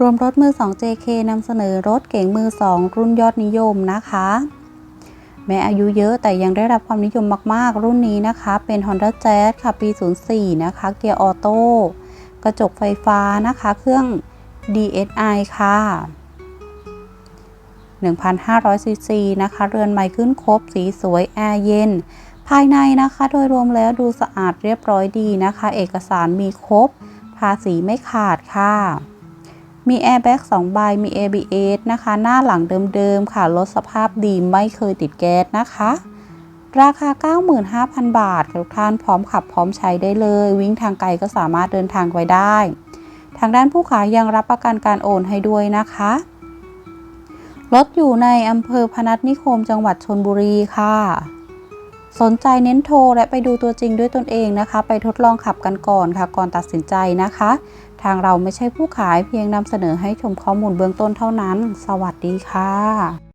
รวมรถมือ 2 JK นำเสนอรถเก๋งมือ 2 รุ่นยอดนิยมนะคะ แม้อายุเยอะแต่ยังได้รับความนิยมมาก ๆ รุ่นนี้นะคะ เป็น Honda Jazz ค่ะ ปี 04 นะคะ เกียร์ออโต้กระจกไฟฟ้านะคะ เครื่อง DSi ค่ะ 1,500ซีซีนะคะ เรือนใหม่ขึ้นครบ สีสวย แอร์เย็น ภายในนะคะ โดยรวมแล้วดูสะอาดเรียบร้อยดีนะคะ เอกสารมีครบ ภาษีไม่ขาดค่ะ มีแอร์แบ็ก2ใบ มี ABS นะคะ หน้าหลังเดิมๆ ค่ะ รถสภาพดีไม่เคยติดแก๊สนะคะ ราคา 95,000 บาททุกท่านพร้อมขับพร้อมใช้ได้เลย วิ่งทางไกลก็สามารถเดินทางไปได้ ทางด้านผู้ขายยังรับประกันการโอนให้ด้วยนะคะ รถอยู่ในอำเภอพนัสนิคมจังหวัดชนบุรีค่ะ สนใจเน้นโทรและไปดูตัวจริงด้วยตนเองนะคะ ไปทดลองขับกันก่อนค่ะ ก่อนตัดสินใจนะคะ ทางเราไม่ใช่ผู้ขายเพียงนำเสนอให้ชมข้อมูลเบื้องต้นเท่านั้น สวัสดีค่ะ